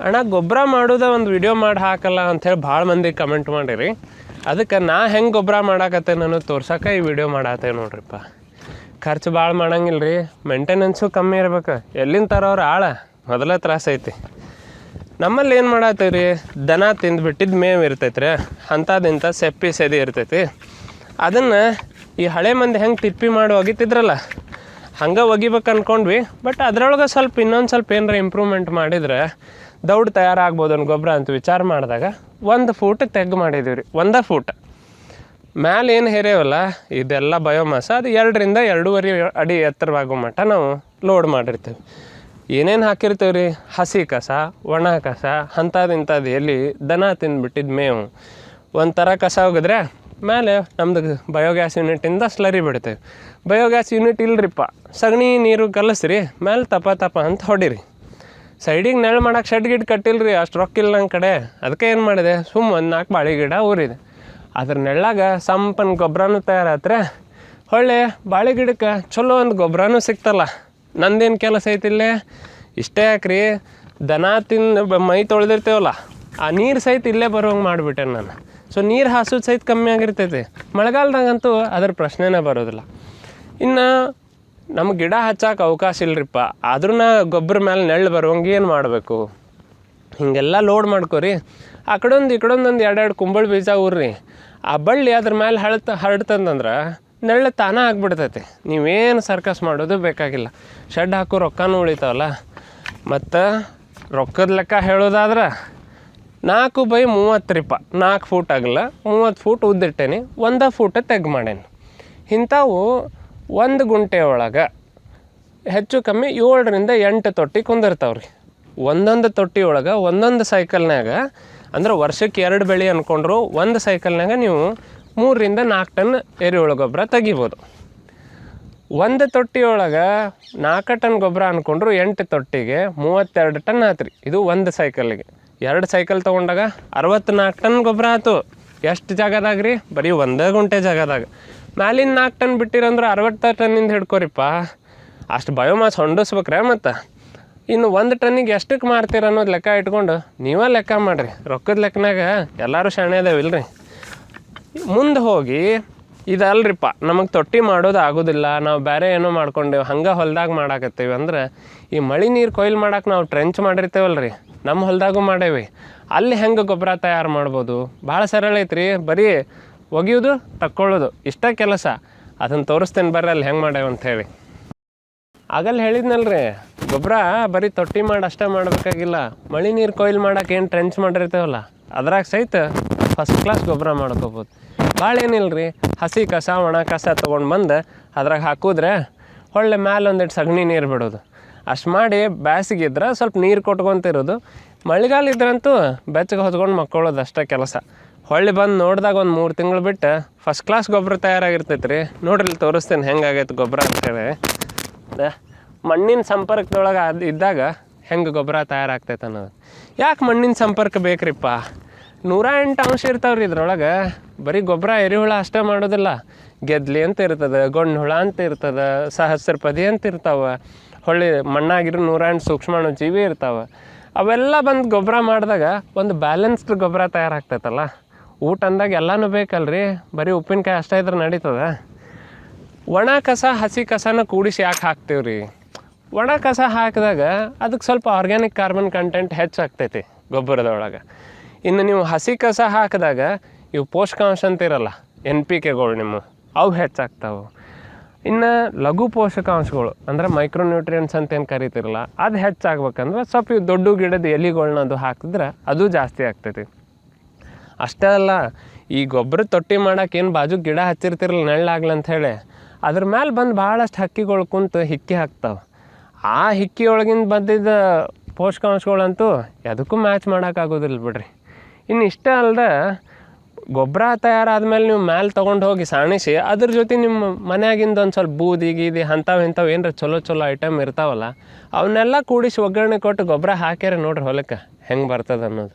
ಅಣ್ಣ ಗೊಬ್ಬರ ಮಾಡೋದ ಒಂದು ವಿಡಿಯೋ ಮಾಡಿ ಹಾಕಲ್ಲ ಅಂಥೇಳಿ ಭಾಳ ಮಂದಿ ಕಮೆಂಟ್ ಮಾಡಿರಿ. ಅದಕ್ಕೆ ನಾ ಹೆಂಗೆ ಗೊಬ್ಬರ ಮಾಡಾಕತ್ತೆ ನಾನು ತೋರ್ಸಕ್ಕೆ ಈ ವಿಡಿಯೋ ಮಾಡತ್ತೆ ನೋಡ್ರಿಪ್ಪ. ಖರ್ಚು ಭಾಳ ಮಾಡಂಗಿಲ್ಲ ರೀ ಮೇಂಟೆನೆನ್ಸು ಕಮ್ಮಿ ಇರ್ಬೇಕು. ಎಲ್ಲಿಂದ ತರೋರು ಆಳ? ಮೊದಲ ತ್ರಾಸ ಐತಿ. ನಮ್ಮಲ್ಲಿ ಏನು ಮಾಡತ್ತೀವಿ ರೀ ದನ ತಿಂದು ಬಿಟ್ಟಿದ್ದು ಮೇವು ಇರ್ತೈತೆ ರೀ ಅಂಥದಿಂಥ ಸೆಪ್ಪಿ ಸೆದಿ ಇರ್ತೈತಿ. ಅದನ್ನು ಈ ಹಳೆ ಮಂದಿ ಹೆಂಗೆ ತಿಪ್ಪಿ ಮಾಡಿ ಒಗಿತಿದ್ರಲ್ಲ ಹಂಗೆ ಒಗಿಬೇಕು ಅಂದ್ಕೊಂಡ್ವಿ ಬಟ್ ಅದರೊಳಗೆ ಸ್ವಲ್ಪ ಇನ್ನೊಂದು ಸ್ವಲ್ಪ ಏನಾರ ಇಂಪ್ರೂವ್ಮೆಂಟ್ ಮಾಡಿದ್ರೆ ದೌಡ್ ತಯಾರಾಗ್ಬೋದು ಅನ್ನೋ ಗೊಬ್ಬರ ಅಂತ ವಿಚಾರ ಮಾಡಿದಾಗ ಒಂದು ಫೂಟ್ ತೆಗ್ ಮಾಡಿದೀವಿ ರೀ ಒಂದೇ ಫೂಟ್. ಮ್ಯಾಲೆ ಏನು ಹೇರೇವಲ್ಲ, ಇದೆಲ್ಲ ಬಯೋಮಾಸ ಅದು ಎರಡರಿಂದ ಎರಡೂವರೆ ಅಡಿ ಎತ್ತರವಾಗೋ ಮಟ್ಟ ನಾವು ಲೋಡ್ ಮಾಡಿರ್ತೀವಿ. ಏನೇನು ಹಾಕಿರ್ತೀವಿ ರೀ ಹಸಿ ಕಸ, ಒಣ ಕಸ ಅಂಥದ್ದು ಇಂಥದ್ದು ಎಲ್ಲಿ ದನ ತಿಂದ್ಬಿಟ್ಟಿದ್ದು ಮೇವು. ಒಂಥರ ಕಸ ಹೋಗಿದ್ರೆ ಮೇಲೆ ನಮ್ದು ಬಯೋಗ್ಯಾಸ್ ಯೂನಿಟಿಂದ ಸ್ಲರಿ ಬಿಡ್ತೇವೆ ಬಯೋಗ್ಯಾಸ್ ಯೂನಿಟ್ ಇಲ್ರಿಪ್ಪ, ಸಗಣಿ ನೀರು ಕಲಸ್ರಿ, ಮೇಲೆ ತಪ ತಪ ಅಂತ ಹೊಡಿರಿ. ಸೈಡಿಗೆ ನೆರಳು ಮಾಡಕ್ಕೆ ಶೆಡ್ ಗಿಡ್ ಕಟ್ಟಿಲ್ರಿ, ಅಷ್ಟು ರೊಕ್ಕ ಇಲ್ಲ ನನ್ನ ಕಡೆ. ಅದಕ್ಕೆ ಏನು ಮಾಡಿದೆ, ಸುಮ್ ಒಂದು ನಾಲ್ಕು ಬಾಳೆ ಗಿಡ ಊರಿದೆ. ಅದ್ರ ನೆಳ್ಳಾಗ ಸಂಪನ್ ಗೊಬ್ಬರನೂ ತಯಾರಾತ್ರೆ. ಹೊಳ್ಳೆ ಬಾಳೆ ಗಿಡಕ್ಕೆ ಚಲೋ ಒಂದು ಗೊಬ್ಬರನೂ ಸಿಕ್ತಲ್ಲ, ನಂದೇನು ಕೆಲಸ ಐತಿಲ್ಲೇ ಇಷ್ಟೇ ಯಾಕ್ರಿ, ದನ ತಿಂದು ಮೈ ತೊಳೆದಿರ್ತೇವಲ್ಲ, ಆ ನೀರು ಸಹಿತ ಇಲ್ಲೇ ಬರೋಂಗೆ ಮಾಡಿಬಿಟ್ಟೆ ನಾನು. ಸೊ ನೀರು ಹಾಸೋದು ಸಹಿತ ಕಮ್ಮಿ ಆಗಿರ್ತೈತಿ. ಮಳೆಗಾಲದಾಗಂತೂ ಅದ್ರ ಪ್ರಶ್ನೆನೇ ಬರೋದಿಲ್ಲ. ಇನ್ನು ನಮ್ಮ ಗಿಡ ಹಚ್ಚಕ್ಕೆ ಅವಕಾಶ ಇಲ್ಲರಿಪ್ಪ ಆದ್ರೂ ಗೊಬ್ಬರ ಮೇಲೆ ನೆಳ್ಳು ಬರುವಂಗೆ ಏನು ಮಾಡಬೇಕು? ಹಿಂಗೆಲ್ಲ ಲೋಡ್ ಮಾಡ್ಕೊರಿ. ಆ ಕಡೊಂದು ಈ ಕಡೊಂದೊಂದು ಎರಡೆರಡು ಕುಂಬಳ ಬೀಜ ಊರ್ರಿ ಆ ಬಳ್ಳಿ ಅದ್ರ ಮೇಲೆ ಹಳತ ಹರಡ್ತಂದ್ರೆ ನೆಳ್ಳು ತಾನೇ ಆಗ್ಬಿಡ್ತೈತಿ. ನೀವೇನು ಸರ್ಕಸ್ ಮಾಡೋದು ಬೇಕಾಗಿಲ್ಲ. ಶೆಡ್ ಹಾಕೋ ರೊಕ್ಕನೂ ಉಳಿತಾವಲ್ಲ. ಮತ್ತು ರೊಕ್ಕದ ಲೆಕ್ಕ ಹೇಳೋದಾದ್ರೆ ನಾಲ್ಕು ಬೈ ಮೂವತ್ತು ರೀಪ, ನಾಲ್ಕು ಫೂಟ್ ಆಗಲ್ಲ ಮೂವತ್ತು ಫೂಟ್ ಉದ್ದಿಟ್ಟೇನಿ, ಒಂದು ಫೂಟ್ ತೆಗ್ ಮಾಡೇನಿ. ಇಂಥವು ಒಂದು ಗುಂಟೆ ಒಳಗೆ ಹೆಚ್ಚು ಕಮ್ಮಿ ಏಳರಿಂದ ಎಂಟು ತೊಟ್ಟಿ ಕುಂದಿರ್ತಾವ್ರಿ. ಒಂದೊಂದು ತೊಟ್ಟಿ ಒಳಗೆ, ಒಂದೊಂದು ಸೈಕಲ್ನಾಗ ಅಂದ್ರೆ ವರ್ಷಕ್ಕೆ ಎರಡು ಬೆಳೆ ಅಂದ್ಕೊಂಡ್ರು ಒಂದು ಸೈಕಲ್ನಾಗ ನೀವು ಮೂರರಿಂದ ನಾಲ್ಕು ಟನ್ ಎರೆಹುಳ ಗೊಬ್ಬರ ತೆಗಿಬೋದು. ಒಂದು ತೊಟ್ಟಿ ಒಳಗೆ ನಾಲ್ಕು ಟನ್ ಗೊಬ್ಬರ ಅಂದ್ಕೊಂಡ್ರು ಎಂಟು ತೊಟ್ಟಿಗೆ ಮೂವತ್ತೆರಡು ಟನ್ ಆತ್ರಿ. ಇದು ಒಂದು ಸೈಕಲ್ಗೆ. ಎರಡು ಸೈಕಲ್ ತೊಗೊಂಡಾಗ ಅರವತ್ತ್ನಾಲ್ಕು ಟನ್ ಗೊಬ್ಬರ ಆಯ್ತು. ಎಷ್ಟು ಜಾಗದಾಗ ರೀ? ಬರೀ ಒಂದೇ ಗುಂಟೆ ಜಾಗದಾಗ. ಮ್ಯಾಲಿನ ನಾಲ್ಕು ಟನ್ ಬಿಟ್ಟಿರಂದ್ರೆ ಅರವತ್ತು ಟನ್ನಿಂದ ಹಿಡ್ಕೊರಿಪ್ಪ. ಅಷ್ಟು ಬಯೋಮಾಸ್ ಹೊಂಡಿಸ್ಬೇಕ್ರೆ ಮತ್ತು. ಇನ್ನು ಒಂದು ಟನ್ನಿಗೆ ಎಷ್ಟಕ್ಕೆ ಮಾರ್ತೀರ ಅನ್ನೋದು ಲೆಕ್ಕ ಇಟ್ಕೊಂಡು ನೀವೇ ಲೆಕ್ಕ ಮಾಡಿರಿ. ರೊಕ್ಕದ ಲೆಕ್ಕನಾಗ ಎಲ್ಲರೂ ಶಾಣೆ ಅದಾವಿಲ್ರಿ. ಮುಂದೆ ಹೋಗಿ ಇದಲ್ರಿಪ್ಪ, ನಮಗೆ ತೊಟ್ಟಿ ಮಾಡೋದು ಆಗೋದಿಲ್ಲ. ನಾವು ಬೇರೆ ಏನೋ ಮಾಡ್ಕೊಂಡೇವು. ಹಂಗೆ ಹೊಲ್ದಾಗ ಮಾಡಾಕತ್ತೀವಿ. ಅಂದ್ರೆ ಈ ಮಳೆ ನೀರು ಕೊಯ್ಲು ಮಾಡಕ್ಕೆ ನಾವು ಟ್ರೆಂಚ್ ಮಾಡಿರ್ತೇವಲ್ರಿ. ನಮ್ಮ ಹೊಲದಾಗೂ ಮಾಡೇವಿ. ಅಲ್ಲಿ ಹೆಂಗೆ ಗೊಬ್ಬರ ತಯಾರು ಮಾಡ್ಬೋದು? ಭಾಳ ಸರಳ ಐತ್ರಿ. ಬರೀ ಒಗೆಯೋದು, ತಕ್ಕೊಳ್ಳೋದು. ಇಷ್ಟ ಕೆಲಸ. ಅದನ್ನು ತೋರಿಸ್ತೇನೆ ಬರ್ರಿ ಅಲ್ಲಿ ಹೆಂಗೆ ಮಾಡೇವು ಅಂತ ಹೇಳಿ. ಆಗಲ್ಲಿ ಹೇಳಿದ್ನಲ್ರಿ. ಗೊಬ್ಬರ ಬರೀ ತೊಟ್ಟಿ ಮಾಡಿ ಅಷ್ಟೇ ಮಾಡಬೇಕಾಗಿಲ್ಲ. ಮಳೆ ನೀರು ಕೊಯ್ಲು ಮಾಡಕ್ಕೆ ಏನು ಟ್ರೆಂಚ್ ಮಾಡಿರ್ತೇವಲ್ಲ? ಅದ್ರಾಗ ಸಹಿತ ಫಸ್ಟ್ ಕ್ಲಾಸ್ ಗೊಬ್ಬರ ಮಾಡ್ಕೋಬೋದು. ಭಾಳ ಏನಿಲ್ಲ ರೀ ಹಸಿ ಕಸ, ಒಣ ಕಸ ತೊಗೊಂಡು ಬಂದು ಅದ್ರಾಗ ಹಾಕಿದ್ರೆ ಒಳ್ಳೆ ಮ್ಯಾಲೆ ಒಂದಿಟ್ಟು ಸಗಣಿ ನೀರು ಬಿಡೋದು. ಅಷ್ಟು ಮಾಡಿ ಬ್ಯಾಸಿಗೆ ಇದ್ರೆ ಸ್ವಲ್ಪ ನೀರು ಕೊಟ್ಕೊತಿರೋದು. ಮಳೆಗಾಲ ಇದ್ರಂತೂ ಬೆಚ್ಚಗೆ ಹೊತ್ಕೊಂಡು ಮಕ್ಕೊಳ್ಳೋದು ಅಷ್ಟೇ ಕೆಲಸ. ಹೊಳ್ಳಿ ಬಂದು ನೋಡಿದಾಗ ಒಂದು ಮೂರು ತಿಂಗಳು ಬಿಟ್ಟು ಫಸ್ಟ್ ಕ್ಲಾಸ್ ಗೊಬ್ಬರ ತಯಾರಾಗಿರ್ತೈತೆ ರೀ ನೋಡ್ರಿ ಇಲ್ಲಿ ತೋರಿಸ್ತೇನೆ ಹೆಂಗಾಗೈತೆ ಗೊಬ್ಬರ ಅಂತೇಳಿ ಮಣ್ಣಿನ ಸಂಪರ್ಕದೊಳಗೆ ಅದು ಇದ್ದಾಗ ಹೆಂಗೆ ಗೊಬ್ಬರ ತಯಾರಾಗ್ತೈತೆ ಅನ್ನೋದು. ಯಾಕೆ ಮಣ್ಣಿನ ಸಂಪರ್ಕ ಬೇಕ್ರಿಪ್ಪ? ನೂರ ಎಂಟು ಅಂಶ ಇರ್ತಾವ್ರಿ ಇದ್ರೊಳಗೆ. ಬರೀ ಗೊಬ್ಬರ ಎರಿಹುಳ ಅಷ್ಟೇ ಮಾಡೋದಿಲ್ಲ. ಗೆದ್ಲಿ ಅಂತ ಇರ್ತದೆ ಗೊಂಡು ಹುಳ ಅಂತ ಇರ್ತದೆ, ಸಹಸ್ರಪದಿ ಅಂತ ಇರ್ತಾವೆ. ಹೊಳ್ಳಿ ಮಣ್ಣಾಗಿರೋ ನೂರ ಎಂಟು ಸೂಕ್ಷ್ಮಾಣು ಜೀವಿ ಇರ್ತಾವೆ. ಅವೆಲ್ಲ ಬಂದು ಗೊಬ್ಬರ ಮಾಡಿದಾಗ ಒಂದು ಬ್ಯಾಲೆನ್ಸ್ಡ್ ಗೊಬ್ಬರ ತಯಾರಾಗ್ತೈತಲ್ಲ. ಊಟ ಅಂದಾಗ ಎಲ್ಲನೂ ಬೇಕಲ್ರಿ? ಬರೀ ಉಪ್ಪಿನಕಾಯಿ ಅಷ್ಟೇ ಇದ್ರೆ ನಡೀತದೆ? ಒಣ ಕಸ, ಹಸಿ ಕಸನ ಕೂಡಿಸಿ ಯಾಕೆ ಹಾಕ್ತೀವಿ ರೀ ಒಣ ಕಸ ಹಾಕಿದಾಗ ಅದಕ್ಕೆ ಸ್ವಲ್ಪ ಆರ್ಗ್ಯಾನಿಕ್ ಕಾರ್ಬನ್ ಕಂಟೆಂಟ್ ಹೆಚ್ಚಾಗ್ತೈತಿ ಗೊಬ್ಬರದೊಳಗೆ. ಇನ್ನು ನೀವು ಹಸಿ ಕಸ ಹಾಕಿದಾಗ ಇವು ಪೋಷಕಾಂಶ ಅಂತಿರಲ್ಲ ಎನ್ ಪಿ ಕೆಗಳು ನಿಮ್ಮ ಅವು ಹೆಚ್ಚಾಗ್ತಾವೆ ಇನ್ನು ಲಘು ಪೋಷಕಾಂಶಗಳು, ಅಂದರೆ ಮೈಕ್ರೋನ್ಯೂಟ್ರಿಯನ್ಸ್ ಅಂತ ಏನು ಕರಿತಿರಲ್ಲ, ಅದು ಹೆಚ್ಚಾಗಬೇಕಂದ್ರೆ ಸ್ವಲ್ಪ ದೊಡ್ಡ ಗಿಡದ ಎಲೆಗಳ್ನ ಅದು ಹಾಕಿದ್ರೆ ಅದು ಜಾಸ್ತಿ ಆಗ್ತೈತಿ. ಅಷ್ಟೇ ಅಲ್ಲ, ಈ ಗೊಬ್ಬರ ತೊಟ್ಟಿ ಮಾಡಕ್ಕೆ ಏನು ಬಾಜು ಗಿಡ ಹಚ್ಚಿರ್ತಿರಲ್ಲ, ನೆಳ್ಳಾಗ್ಲಿ ಅಂತ ಹೇಳಿ, ಅದ್ರ ಮೇಲೆ ಬಂದು ಭಾಳಷ್ಟು ಹಕ್ಕಿಗಳು ಕುಂತು ಹಿಕ್ಕಿ ಹಾಕ್ತಾವೆ. ಆ ಹಿಕ್ಕಿಯೊಳಗಿಂದ ಬಂದಿದ್ದ ಪೋಷಕಾಂಶಗಳಂತೂ ಎದಕ್ಕೂ ಮ್ಯಾಚ್ ಮಾಡೋಕ್ಕಾಗೋದಿಲ್ಲ ಬಿಡ್ರಿ. ಇನ್ನು ಇಷ್ಟೇ ಅಲ್ಲದೆ ಗೊಬ್ಬರ ತಯಾರಾದ್ಮೇಲೆ ನೀವು ಮ್ಯಾಲೆ ತೊಗೊಂಡು ಹೋಗಿ ಸಾಣಿಸಿ, ಅದ್ರ ಜೊತೆ ನಿಮ್ಮ ಮನ್ಯಾಗಿಂದ ಒಂದು ಸ್ವಲ್ಪ ಬೂದಿ, ಗೀದಿ ಅಂಥವು ಇಂಥವು ಏನರ ಚಲೋ ಚಲೋ ಐಟಮ್ ಇರ್ತಾವಲ್ಲ ಅವನ್ನೆಲ್ಲ ಕೂಡಿಸಿ ಒಗ್ಗರಣೆ ಕೊಟ್ಟು ಗೊಬ್ಬರ ಹಾಕ್ಯಾರ ನೋಡ್ರಿ ಹೊಲಕ್ಕೆ, ಹೆಂಗೆ ಬರ್ತದೆ ಅನ್ನೋದು.